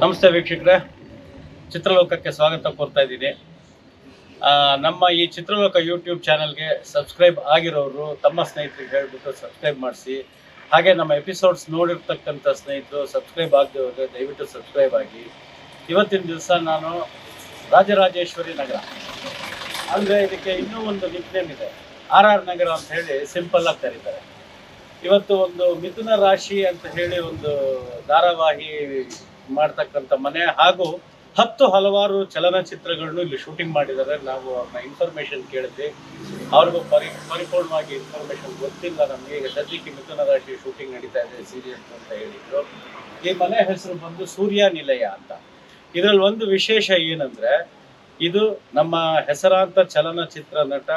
ನಮಸ್ತೆ ವೀಕ್ಷಕರೇ. ಚಿತ್ರಲೋಕಕ್ಕೆ ಸ್ವಾಗತ ಕೋರ್ತಾ ಇದ್ದೀನಿ. ನಮ್ಮ ಈ ಚಿತ್ರಲೋಕ ಯೂಟ್ಯೂಬ್ ಚಾನಲ್ಗೆ ಸಬ್ಸ್ಕ್ರೈಬ್ ಆಗಿರೋರು, ತಮ್ಮ ಸ್ನೇಹಿತರಿಗೆ ಹೇಳಿಬಿಟ್ಟು ಸಬ್ಸ್ಕ್ರೈಬ್ ಮಾಡಿಸಿ. ಹಾಗೆ ನಮ್ಮ ಎಪಿಸೋಡ್ಸ್ ನೋಡಿರ್ತಕ್ಕಂಥ ಸ್ನೇಹಿತರು ಸಬ್ಸ್ಕ್ರೈಬ್ ಆಗದೆ ದಯವಿಟ್ಟು ಸಬ್ಸ್ಕ್ರೈಬ್ ಆಗಿ. ಇವತ್ತಿನ ದಿವಸ ನಾನು ರಾಜರಾಜೇಶ್ವರಿ ನಗರ. ಅಂದರೆ ಇದಕ್ಕೆ ಇನ್ನೂ ಒಂದು ನಿಕ್ನೇಮ್ ಇದೆ. ಆರ್ ಆರ್ ನಗರ ಅಂತ ಹೇಳಿ ಸಿಂಪಲ್ ಆಗಿ ಕರೀತಾರೆ. ಇವತ್ತು ಒಂದು ಮಿಥುನ ರಾಶಿ ಅಂತ ಹೇಳಿ ಒಂದು ಧಾರಾವಾಹಿ ಮಾಡ್ತಕ್ಕಂಥ ಮನೆ ಹಾಗೂ ಹತ್ತು ಹಲವಾರು ಚಲನಚಿತ್ರಗಳನ್ನು ಇಲ್ಲಿ ಶೂಟಿಂಗ್ ಮಾಡಿದ್ದಾರೆ. ನಾವು ಅವ್ರನ್ನ ಇನ್ಫಾರ್ಮೇಶನ್ ಕೇಳಿದ್ವಿ. ಅವ್ರಿಗೂ ಪರಿ, ಪರಿಪೂರ್ಣವಾಗಿ ಇನ್ಫಾರ್ಮೇಶನ್ ಗೊತ್ತಿಲ್ಲ ನಮಗೆ. ಈಗ ಸದ್ಯಕ್ಕೆ ಮಿಥುನ ರಾಶಿ ಶೂಟಿಂಗ್ ನಡೀತಾ ಇದೆ ಸೀರಿಯಸ್ ಅಂತ ಹೇಳಿದ್ರು. ಈ ಮನೆ ಹೆಸರು ಬಂದು ಸೂರ್ಯ ನಿಲಯ ಅಂತ. ಇದರಲ್ಲಿ ಒಂದು ವಿಶೇಷ ಏನಂದ್ರೆ, ಇದು ನಮ್ಮ ಹೆಸರಾಂತ ಚಲನಚಿತ್ರ ನಟ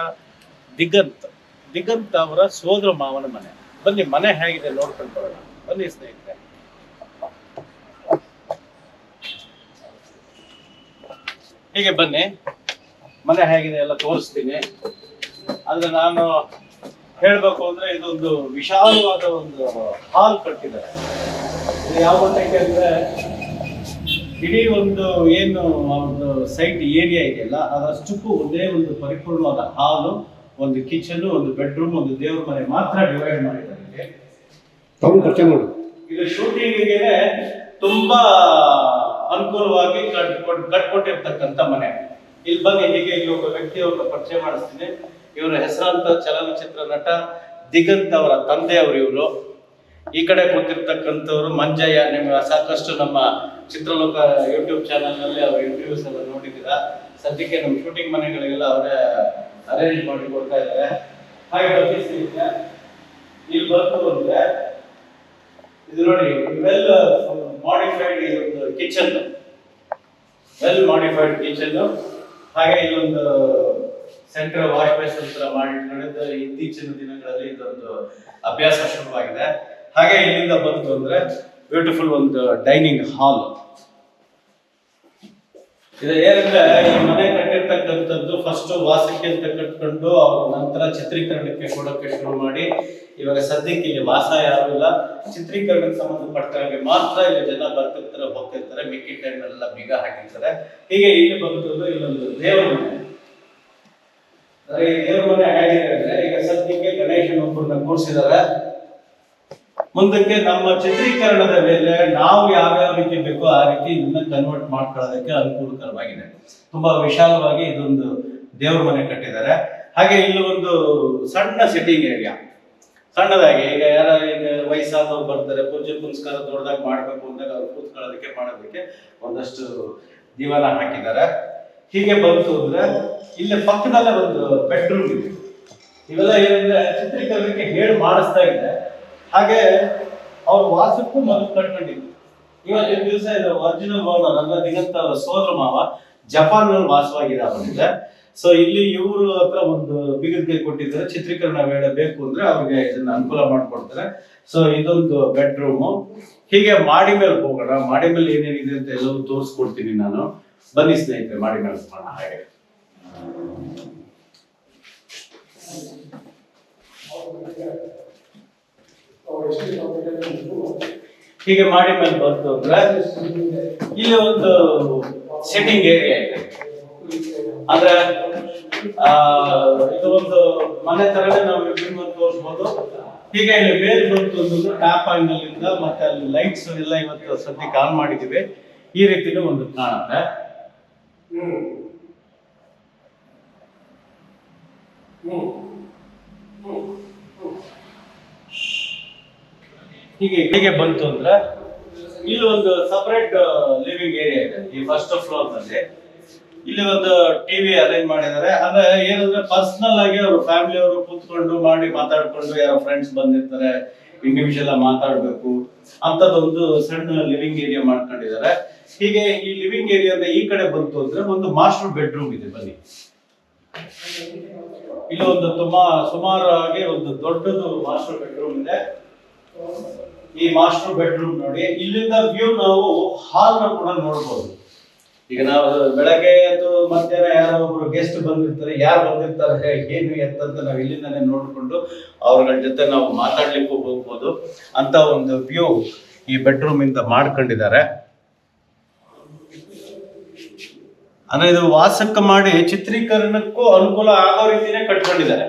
ದಿಗಂತ್. ದಿಗಂತ್ ಅವರ ಸೋದರ ಮಾವನ ಮನೆ. ಬನ್ನಿ, ಮನೆ ಹೇಗಿದೆ ನೋಡ್ಕೊಂಡು ಬರೋಣ. ಬನ್ನಿ ಸ್ನೇಹಿತರೆ. ಹೀಗೆ ಬನ್ನಿ. ಮನೆ ಹೇಗಿದೆ ಎಲ್ಲ ತೋರಿಸ್ತೀನಿ. ಅಂದ್ರೆ ನಾನು ಹೇಳ್ಬೇಕು ಅಂದ್ರೆ ಇದೊಂದು ವಿಶಾಲವಾದ ಒಂದು ಹಾಲ್ ಕಟ್ಟಿದ್ದಾರೆ. ಇದು ಯಾವ ಮಟ್ಟಕ್ಕೆ ಅಂದ್ರೆ ಇಡೀ ಒಂದು ಏನು ಒಂದು ಸೈಟ್ ಏರಿಯಾ ಇದೆಯಲ್ಲ ಅದಷ್ಟಕ್ಕೂ ಒಂದೇ ಒಂದು ಪರಿಪೂರ್ಣವಾದ ಹಾಲು ಒಂದು ಕಿಚನ್ ಒಂದು ಬೆಡ್ರೂಮ್ ಒಂದು ದೇವ್ರ ಮನೆ ಮಾತ್ರ ಡಿವೈಡ್ ಮಾಡಿದ್ದಾರೆ. ಇದು ಶೂಟಿಂಗಿಗೆ ತುಂಬಾ ಅನುಕೂಲವಾಗಿ ಕಟ್ಕೊಟ್ ಕಟ್ಕೊಟ್ಟಿರ್ತಕ್ಕಂಥ ಮನೆ. ಇಲ್ಲಿ ಬಂದು ಹೀಗೆ ಇಲ್ಲಿ ಒಬ್ಬ ವ್ಯಕ್ತಿ ಅವ್ರನ್ನ ಪರಿಚಯ ಮಾಡಿಸ್ತೀನಿ. ಇವರ ಹೆಸರಾಂತ ಚಲನಚಿತ್ರ ನಟ ದಿಗಂತ್ ಅವರ ತಂದೆಯವರು ಇವರು. ಈ ಕಡೆ ಕೂತಿರ್ತಕ್ಕಂಥವ್ರು ಮಂಜಯ್ಯ, ನಿಮ್ಗೆ ಸಾಕಷ್ಟು ನಮ್ಮ ಚಿತ್ರಲೋಕ ಯೂಟ್ಯೂಬ್ ಚಾನಲ್ನಲ್ಲಿ ಅವ್ರ ಇಂಟರ್ವ್ಯೂಸ್ ಎಲ್ಲ ನೋಡಿದ್ದೀರಾ. ಸದ್ಯಕ್ಕೆ ನಮ್ಮ ಶೂಟಿಂಗ್ ಮನೆಗಳಿಗೆಲ್ಲ ಅವರೇ ಅರೇಂಜ್ ಮಾಡಿ ಕೊಡ್ತಾ ಇದ್ದಾರೆ. ಹಾಗೆ ಇಲ್ಲಿ ಬಂದು ಅಂದ್ರೆ ಇದು ನೋಡಿ ವೆಲ್ ಮಾಡಿಫೈಡ್ ಒಂದು ಕಿಚನ್ ವೆಲ್ ಮಾಡಿಫೈಡ್ ಕಿಚನ್ ಹಾಗೆ ಇಲ್ಲೊಂದು ಸೆಂಟ್ರಲ್ ವಾಶ್ ಬೇಸನ್ ತರ ಮಾಡಿಟ್ಕೊಂಡಿದ್ದು ಇತ್ತೀಚಿನ ದಿನಗಳಲ್ಲಿ ಇದೊಂದು ಅಭ್ಯಾಸ ಶುರುವಾಗಿದೆ. ಹಾಗೆ ಇಲ್ಲಿಂದ ಬಂತು ಅಂದ್ರೆ ಬ್ಯೂಟಿಫುಲ್ ಒಂದು ಡೈನಿಂಗ್ ಹಾಲ್ ಇದು ಏನಂದ್ರೆ, ಈ ಮನೆ ಕಟ್ಟಿರ್ತಕ್ಕಂಥದ್ದು ಫಸ್ಟ್ ವಾಸಕ್ಕೆ ಅಂತ ಕಟ್ಕೊಂಡು ಅವ್ರ ನಂತರ ಚಿತ್ರೀಕರಣಕ್ಕೆ ಕೊಡೋಕೆ ಶುರು ಮಾಡಿ. ಇವಾಗ ಸದ್ಯಕ್ಕೆ ಇಲ್ಲಿ ವಾಸ ಯಾರು ಇಲ್ಲ. ಚಿತ್ರೀಕರಣಕ್ಕೆ ಸಂಬಂಧಪಟ್ಟಾಗೆ ಮಾತ್ರ ಇಲ್ಲಿ ಜನ ಬರ್ತಿರ್ತಾರೆ, ಹೋಗ್ತಿರ್ತಾರೆ ಮಿಕ್ಕಿ ಟೈಮ್ ಎಲ್ಲ ಬೀಗ ಹಾಕಿರ್ತಾರೆ. ಹೀಗೆ ಇಲ್ಲಿ ಬಂದದ್ದು ಇಲ್ಲೊಂದು ದೇವರ ಮನೆ. ಈ ದೇವರ ಮನೆ ಹೇಗಿದೆ ಅಂದ್ರೆ ಈಗ ಸದ್ಯಕ್ಕೆ ಗಣೇಶನ ಕೂರಿಸಿದ್ದಾರೆ. ಮುಂದಕ್ಕೆ ನಮ್ಮ ಚಿತ್ರೀಕರಣದ ಮೇಲೆ ನಾವು ಯಾವ್ಯಾವ ರೀತಿ ಬೇಕೋ ಆ ರೀತಿ ಇದನ್ನ ಕನ್ವರ್ಟ್ ಮಾಡ್ಕೊಳ್ಳೋದಕ್ಕೆ ಅನುಕೂಲಕರವಾಗಿದೆ. ತುಂಬಾ ವಿಶಾಲವಾಗಿ ಇದೊಂದು ದೇವ್ರ ಮನೆ ಕಟ್ಟಿದ್ದಾರೆ. ಹಾಗೆ ಇಲ್ಲಿ ಒಂದು ಸಣ್ಣ ಸಿಟ್ಟಿಂಗ್ ಏರಿಯಾ ಸಣ್ಣದಾಗಿ, ಈಗ ಯಾರ ಈಗ ವಯಸ್ಸಾದವ್ರು ಬರ್ತಾರೆ, ಪೂಜೆ ಪುನಸ್ಕಾರ ದೊಡ್ಡದಾಗಿ ಮಾಡ್ಬೇಕು ಅಂದಾಗ ಅವ್ರು ಕೂತ್ಕೊಳ್ಳೋದಕ್ಕೆ, ಮಾಡೋದಕ್ಕೆ ಒಂದಷ್ಟು ದಿವಾನ ಹಾಕಿದ್ದಾರೆ. ಹೀಗೆ ಬಂತು ಅಂದ್ರೆ ಇಲ್ಲಿ ಪಕ್ಕದಲ್ಲೇ ಒಂದು ಬೆಡ್ರೂಮ್ ಇದೆ. ಇವೆಲ್ಲ ಏನಂದ್ರೆ ಚಿತ್ರೀಕರಣಕ್ಕೆ ಹೇಳಿ ಮಾಡಿಸ್ತಾ ಇದೆ ಹಾಗೆ ಅವ್ರ ವಾಸಕ್ಕೂ ಮೊದಲು ಕಟ್ಕೊಂಡಿದ್ರು. ಇವತ್ತಿನ ದಿವಸ ಇದು ಒರಿಜಿನಲ್ ಓನರ್ ನನ್ನ ದಿಗಂತ ಅವರ ಸೋದರ ಮಾವ ಜಪಾನ್ನಲ್ಲಿ ವಾಸವಾಗಿದ್ದಾರೆ ಸೊ ಇಲ್ಲಿ ಇವರು ಹತ್ರ ಒಂದು ಬಿಗಿದ ಕೊಟ್ಟಿದ್ದಾರೆ. ಚಿತ್ರೀಕರಣ ವೇಳೆ ಬೇಕು ಅಂದ್ರೆ ಅವ್ರಿಗೆ ಇದನ್ನ ಅನುಕೂಲ ಮಾಡ್ಕೊಡ್ತಾರೆ. ಸೊ ಇದೊಂದು ಬೆಡ್ರೂಮು ಹೀಗೆ ಮಾಡಿ ಮೇಲೆ ಹೋಗೋಣ. ಮಾಡಿ ಮೇಲೆ ಏನೇನಿದೆ ಅಂತ ಎಲ್ಲವೂ ತೋರಿಸ್ಕೊಡ್ತೀನಿ ನಾನು. ಬನ್ನಿ ಸ್ನೇಹಿತರೆ, ಮಾಡಿ ಮೇಲೆ ಹೋಗೋಣ. ಹಾಗೆ. ಹೀಗೆ ಮಾಡಿ ಮೇಲೆ ಬಂತು ಅಂದ್ರೆ ಇಲ್ಲಿ ಒಂದು ಸಿಟ್ಟಿಂಗ್ ಏರಿಯಾ ಇದೆ. ಅಂದ್ರೆ ಇದು ಒಂದು ಮನೆ ತರನೇ ನಾವು ವಿಭಿನ್ನ ತೋರಿಸ್ಬೋದು. ಹೀಗೆ ಇಲ್ಲಿ ಮೇಲ್ ಬಂತು ಅಂದ್ರೆ ಟ್ಯಾಪ್ ಆಯಿಲ್ನಿಂದ ಮತ್ತೆ ಅಲ್ಲಿ ಲೈಟ್ಸ್ ಎಲ್ಲ ಇವತ್ತು ಸದ್ಯಕ್ಕೆ ಆನ್ ಮಾಡಿದೀವಿ ಈ ರೀತಿನೂ ಒಂದು ಕಾಣುತ್ತೆ. ಹೀಗೆ ಹೇಗೆ ಬಂತು ಅಂದ್ರೆ ಇಲ್ಲಿ ಒಂದು ಸಪರೇಟ್ ಲಿವಿಂಗ್ ಏರಿಯಾ ಇದೆ. ಈ ಫಸ್ಟ್ ಫ್ಲೋರ್ನಲ್ಲಿ. ಇಲ್ಲಿ ಒಂದು ಟಿವಿ ಅರೇಂಜ್ ಮಾಡಿದ್ದಾರೆ. ಅಂದ್ರೆ ಏನಂದ್ರೆ ಪರ್ಸನಲ್ ಆಗಿ ಅವರು ಫ್ಯಾಮಿಲಿ ಅವರು ಕೂತ್ಕೊಂಡು ಮಾಡಿ ಮಾತಾಡ್ಕೊಂಡು ಯಾರೋ ಫ್ರೆಂಡ್ಸ್ ಬಂದಿರ್ತಾರೆ ಇಂಡಿವಿಜುವಲ್ ಆಗಿ ಮಾತಾಡ್ಬೇಕು ಅಂತದೊಂದು ಸಣ್ಣ ಲಿವಿಂಗ್ ಏರಿಯಾ ಮಾಡ್ಕೊಂಡಿದ್ದಾರೆ. ಹೀಗೆ ಈ ಲಿವಿಂಗ್ ಏರಿಯಾದ ಈ ಕಡೆ ಬಂತು ಅಂದ್ರೆ ಒಂದು ಮಾಸ್ಟರ್ ಬೆಡ್ರೂಮ್ ಇದೆ ಬನ್ನಿ. ಇಲ್ಲಿ ಒಂದು ತುಂಬಾ ಸುಮಾರಾಗಿ ಒಂದು ದೊಡ್ಡದು ಮಾಸ್ಟರ್ ಬೆಡ್ರೂಮ್ ಇದೆ. ಈ ಮಾಸ್ಟರ್ ಬೆಡ್ರೂಮ್ ನೋಡಿ, ಇಲ್ಲಿಂದ ವ್ಯೂ ನಾವು ಹಾಲ್ನ ಕೂಡ ನೋಡ್ಬೋದು. ಈಗ ನಾವು ಬೆಳಗ್ಗೆ ಅಥವಾ ಮಧ್ಯಾಹ್ನ ಯಾರೋ ಒಬ್ರು ಗೆಸ್ಟ್ ಬಂದಿರ್ತಾರೆ, ಯಾರು ಬಂದಿರ್ತಾರೆ ಏನು, ಎತ್ತಂತ ನಾವು ಇಲ್ಲಿಂದಾನೆ ನೋಡಿಕೊಂಡು ಅವ್ರಗಳ ಜೊತೆ ನಾವು ಮಾತಾಡ್ಲಿಕ್ಕೂ ಹೋಗ್ಬೋದು. ಅಂತ ಒಂದು ವ್ಯೂ ಈ ಬೆಡ್ರೂಮ್ ಇಂದ ಮಾಡ್ಕೊಂಡಿದ್ದಾರೆ. ಅಂದ್ರೆ ಇದು ವಾಸಕ್ಕೆ ಮಾಡಿ ಚಿತ್ರೀಕರಣಕ್ಕೂ ಅನುಕೂಲ ಆಗೋ ರೀತಿನೇ ಕಟ್ಕೊಂಡಿದ್ದಾರೆ.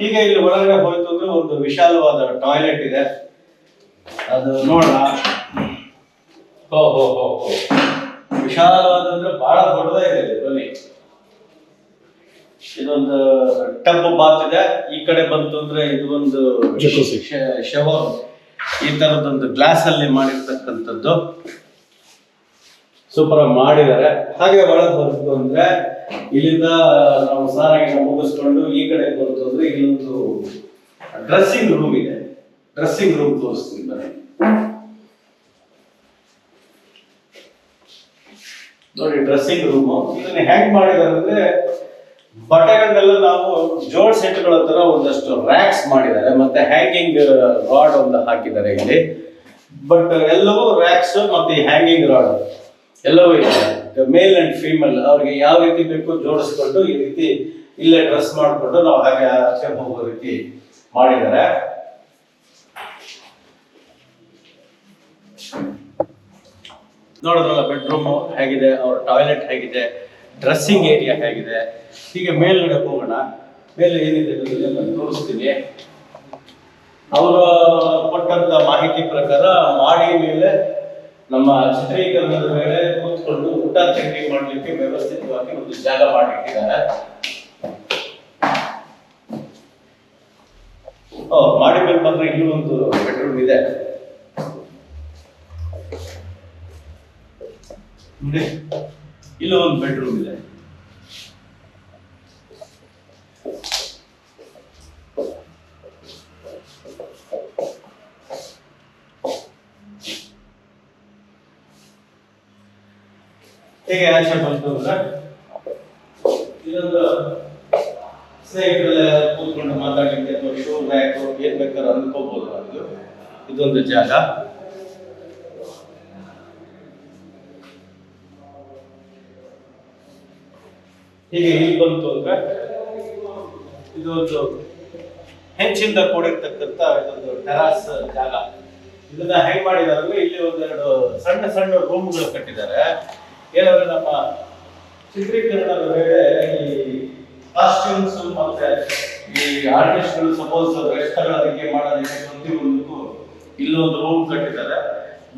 ಹೀಗೆ ಇಲ್ಲಿ ಒಳಗಡೆ ಹೋಯ್ತು ಅಂದ್ರೆ ಒಂದು ವಿಶಾಲವಾದ ಟಾಯ್ಲೆಟ್ ಇದೆ. ಅದು ನೋಡೋಣ. ಹೋ ಹೋ ಹೋ ಹೋ. ವಿಶಾಲವಾದಂದ್ರೆ ಬಹಳ ದೊಡ್ಡದೇ ಇದೆ ಬನ್ನಿ. ಇದೊಂದು ಟಬ್ ಬಾತ್ ಇದೆ. ಈ ಕಡೆ ಬಂತು ಅಂದ್ರೆ ಇದು ಒಂದು ಶವ ಈ ತರದೊಂದು ಗ್ಲಾಸ್ ಅಲ್ಲಿ ಮಾಡಿರ್ತಕ್ಕಂಥದ್ದು. ಸೂಪರ್ ಆಗಿ ಮಾಡಿದ್ದಾರೆ. ಹಾಗೆ ಒಳಗೆ ಬಂತು ಅಂದ್ರೆ ಇಲ್ಲಿಂದ ನಾವು ಸಾರಾಗಿ ಮುಗಿಸ್ಕೊಂಡು ಈ ಕಡೆ ಬಂತು ಅಂದ್ರೆ ಇಲ್ಲೊಂದು ಡ್ರೆಸ್ಸಿಂಗ್ ರೂಮ್ ಇದೆ. ಡ್ರೆಸ್ಸಿಂಗ್ ರೂಮ್ ತೋರಿಸ್ತೀನಿ ಬನ್ನಿ. ನೋಡಿ ಡ್ರೆಸ್ಸಿಂಗ್ ರೂಮ್ ಇದನ್ನ ಹೆಂಗ್ ಮಾಡಿದಾರೆ ಅಂದ್ರೆ ಬಟ್ಟೆಗಳನ್ನೆಲ್ಲ ನಾವು ಜೋಡ್ ಸೆಟ್ಗಳ ತರ ಒಂದಷ್ಟು ರ್ಯಾಕ್ಸ್ ಮಾಡಿದ್ದಾರೆ. ಮತ್ತೆ ಹ್ಯಾಂಗಿಂಗ್ ರಾಡ್ ಒಂದು ಹಾಕಿದ್ದಾರೆ ಇಲ್ಲಿ. ಬಟ್ ಎಲ್ಲವೂ ರ್ಯಾಕ್ಸ್ ಮತ್ತೆ ಹ್ಯಾಂಗಿಂಗ್ ರಾಡ್ ಎಲ್ಲವೂ ಇದೆ ಮೇಲ್ ಅಂಡ್ ಫೀಮೇಲ್ ಅವ್ರಿಗೆ ಯಾವ ರೀತಿ ಬೇಕು ಜೋಡಿಸ್ಕೊಂಡು ಈ ರೀತಿ ಇಲ್ಲೇ ಡ್ರೆಸ್ ಮಾಡಿಕೊಂಡು ನಾವು ಹಾಗೆ ಆಚೆ ಹೋಗೋ ರೀತಿ ಮಾಡಿದ್ದಾರೆ. ನೋಡಿದ್ರಲ್ಲ ಬೆಡ್ರೂಮ್ ಹೇಗಿದೆ, ಅವ್ರ ಟಾಯ್ಲೆಟ್ ಹೇಗಿದೆ ಡ್ರೆಸ್ಸಿಂಗ್ ಏರಿಯಾ ಹೇಗಿದೆ. ಹೀಗೆ ಮೇಲ್ಗಡೆ ಹೋಗೋಣ. ಮೇಲೆ ಏನಿದೆ ತೋರಿಸ್ತೀನಿ. ಅವರು ಕೊಟ್ಟಂತ ಮಾಹಿತಿ ಪ್ರಕಾರ ಮಾಡಿ ಮೇಲೆ ನಮ್ಮ ಚಿತ್ರೀಕರಣದ ಮೇಲೆ ಕೂತ್ಕೊಂಡು ಊಟ ತಿಂಡಿ ಮಾಡಲಿಕ್ಕೆ ವ್ಯವಸ್ಥಿತವಾಗಿ ಒಂದು ಜಾಗ ಮಾಡಿಟ್ಟಿದ್ದಾರೆ. ಮಾಡಿ ಮೇಲೆ ಬಂದ್ರೆ ಇಲ್ಲೂ ಒಂದು ಬೆಡ್ರೂಮ್ ಇದೆ. ಇಲ್ಲ ಒಂದು ಬೆಡ್ರೂಮ್ ಇದೆ. ಹೇಗೆ ಆಚೆ ಬಂತು ಅಂದ್ರೆ ಇದೊಂದು ಸ್ನೇಹಿತರೆಲ್ಲ ಕೂತ್ಕೊಂಡು ಮಾತಾಡ್ಲಿಕ್ಕೆ ಅಥವಾ ಶೂ ಬ್ಯಾಕ್ ಏನ್ ಬೇಕಾದ್ರೂ ಅನ್ಕೋಬಹುದು ಅದು. ಇದೊಂದು ಜಾಗ. ಹೀಗೆ ಇಲ್ಲಿ ಬಂತು ಅಂದ್ರೆ ಇದೊಂದು ಹೆಂಚಿಂದ ಕೂಡಿರ್ತಕ್ಕಂಥ ಇದೊಂದು ಟೆರಾಸ್ ಜಾಗ. ಇದನ್ನ ಹೆಂಗ್ ಮಾಡಿದಾರೆ ಇಲ್ಲಿ ಒಂದೆರಡು ಸಣ್ಣ ಸಣ್ಣ ರೂಮ್ಗಳು ಕಟ್ಟಿದ್ದಾರೆ. ಏನಂದ್ರೆ ನಮ್ಮ ಚಿತ್ರೀಕರಣದ ವೇಳೆ ಈ ಕಾಸ್ಟ್ಯೂಮ್ಸ್ ಮತ್ತೆ ಈ ಆರ್ಟಿಸ್ಟ್ಗಳು ಸಪೋಸ್ ರೆಸ್ಟ್ ತಗೊಳ್ಳೋದಕ್ಕೆ ಮಾಡೋದಕ್ಕೆ ಪ್ರತಿಯೊಂದಕ್ಕೂ ಇಲ್ಲೊಂದು ರೂಮ್ ಕಟ್ಟಿದ್ದಾರೆ.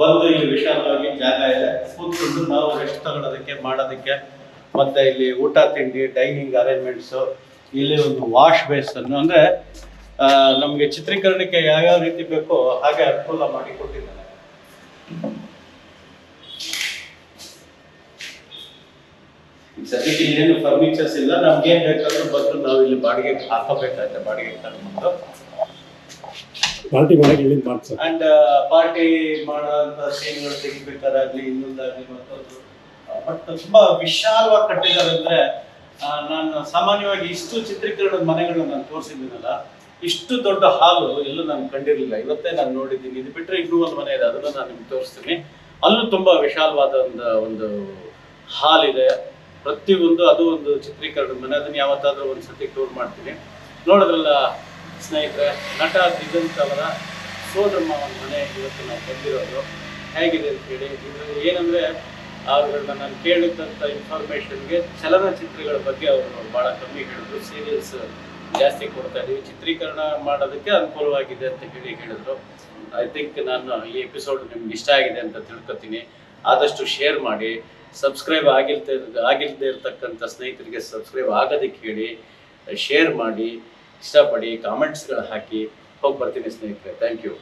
ಬಂದು ಇಲ್ಲಿ ವಿಶಾಲವಾಗಿ ಜಾಗ ಇದೆ. ಕೂತ್ಕೊಂಡು ನಾವು ರೆಸ್ಟ್ ತಗೊಳ್ಳೋದಕ್ಕೆ ಮಾಡೋದಕ್ಕೆ ಮತ್ತೆ ಇಲ್ಲಿ ಊಟ ತಿಂಡಿ ಡೈನಿಂಗ್ ಅರೇಂಜ್ಮೆಂಟ್ಸ್ ಇಲ್ಲಿ ಒಂದು ವಾಶ್ ಅನ್ನು ಅಂದ್ರೆ ಆ, ನಮ್ಗೆ ಚಿತ್ರೀಕರಣಕ್ಕೆ ಯಾವ್ಯಾವ ರೀತಿ ಬೇಕೋ ಹಾಗೆ ಅನುಕೂಲ ಮಾಡಿ ಕೊಟ್ಟಿದ್ದಾರೆ. ಸದ್ಯಕ್ಕೆ ಏನು ಫರ್ನಿಚರ್ಸ್ ಇಲ್ಲ ನಮ್ಗೆ ಏನ್ ಬೇಕಾದ್ರೂ ಬಂದು ನಾವು ಇಲ್ಲಿ ಬಾಡಿಗೆ ಹಾಕಬೇಕಾಯ್ತೆ ಬಾಡಿಗೆ ತಗೊಂಡು ಪಾರ್ಟಿ ಮಾಡಕ್ಕೆ ಮಾಡ್ತಾರೆ ಅಂಡ್ ಪಾರ್ಟಿ ಮಾಡುವಂತ ಸೀನ್ಗಳು ತೆಗಿಬೇಕಾದಾಗ್ಲಿ ಇನ್ನೊಂದಾಗ್ಲಿ ಮತ್ತೊಂದು. ಬಟ್ ತುಂಬಾ ವಿಶಾಲವಾಗಿ ಕಟ್ಟಿದ್ದಾರೆ ಅಂದ್ರೆ ನಾನು ಸಾಮಾನ್ಯವಾಗಿ ಇಷ್ಟು ಚಿತ್ರೀಕರಣದ ಮನೆಗಳನ್ನ ನಾನು ತೋರಿಸಿದ್ದೀನಲ್ಲ, ಇಷ್ಟು ದೊಡ್ಡ ಹಾಲು ಎಲ್ಲೂ ನಾನು ಕಂಡಿರಲಿಲ್ಲ. ಇವತ್ತೇ ನಾನು ನೋಡಿದ್ದೀನಿ. ಇದು ಬಿಟ್ಟರೆ ಇನ್ನೂ ಒಂದು ಮನೆ ಇದೆ, ಅದನ್ನು ನಾನು ನಿಮ್ಗೆ ತೋರಿಸ್ತೀನಿ. ಅಲ್ಲೂ ತುಂಬಾ ವಿಶಾಲವಾದ ಒಂದು ಒಂದು ಹಾಲ್ ಇದೆ. ಪ್ರತಿಯೊಂದು ಅದು ಒಂದು ಚಿತ್ರೀಕರಣದ ಮನೆ. ಅದನ್ನ ಯಾವತ್ತಾದ್ರೂ ಒಂದು ಸತಿ ಟೂರ್ ಮಾಡ್ತೀನಿ. ನೋಡಿದ್ರಲ್ಲ ಸ್ನೇಹಿತರೆ, ನಟ ದಿಗಂತ್ ಅವರ ಸೋದ್ರಮ್ಮ ಒಂದು ಮನೆ ಇವತ್ತು ನಾವು ಬಂದಿರೋದು. ಹೇಗಿದೆ ಅಂತ ಹೇಳಿ. ಇದು ಏನಂದ್ರೆ ಅವ್ರನ್ನ ನಾನು ಕೇಳಿದಂಥ ಇನ್ಫಾರ್ಮೇಶನ್ಗೆ ಚಲನಚಿತ್ರಗಳ ಬಗ್ಗೆ ಅವರು ಬಹಳ ಕಮ್ಮಿ ಹೇಳಿದ್ರು. ಸೀರಿಯಲ್ಸ್ ಜಾಸ್ತಿ ಕೊಡ್ತಾ ಇದೀವಿ ಚಿತ್ರೀಕರಣ ಮಾಡೋದಕ್ಕೆ ಅನುಕೂಲವಾಗಿದೆ ಅಂತ ಹೇಳಿ ಹೇಳಿದ್ರು. ಐ ಥಿಂಕ್ ನಾನು ಈ ಎಪಿಸೋಡ್ ನಿಮ್ಗೆ ಇಷ್ಟ ಆಗಿದೆ ಅಂತ ತಿಳ್ಕೊತೀನಿ. ಆದಷ್ಟು ಶೇರ್ ಮಾಡಿ. ಸಬ್ಸ್ಕ್ರೈಬ್ ಆಗಿಲ್ದೇ ಆಗಿಲ್ಲದೆ ಇರ್ತಕ್ಕಂಥ ಸ್ನೇಹಿತರಿಗೆ ಸಬ್ಸ್ಕ್ರೈಬ್ ಆಗೋದಕ್ಕೆ ಹೇಳಿ ಶೇರ್ ಮಾಡಿ, ಇಷ್ಟಪಡಿ ಕಾಮೆಂಟ್ಸ್ಗಳು ಹಾಕಿ ಹೋಗಿ ಬರ್ತೀನಿ ಸ್ನೇಹಿತರೆ. Thank you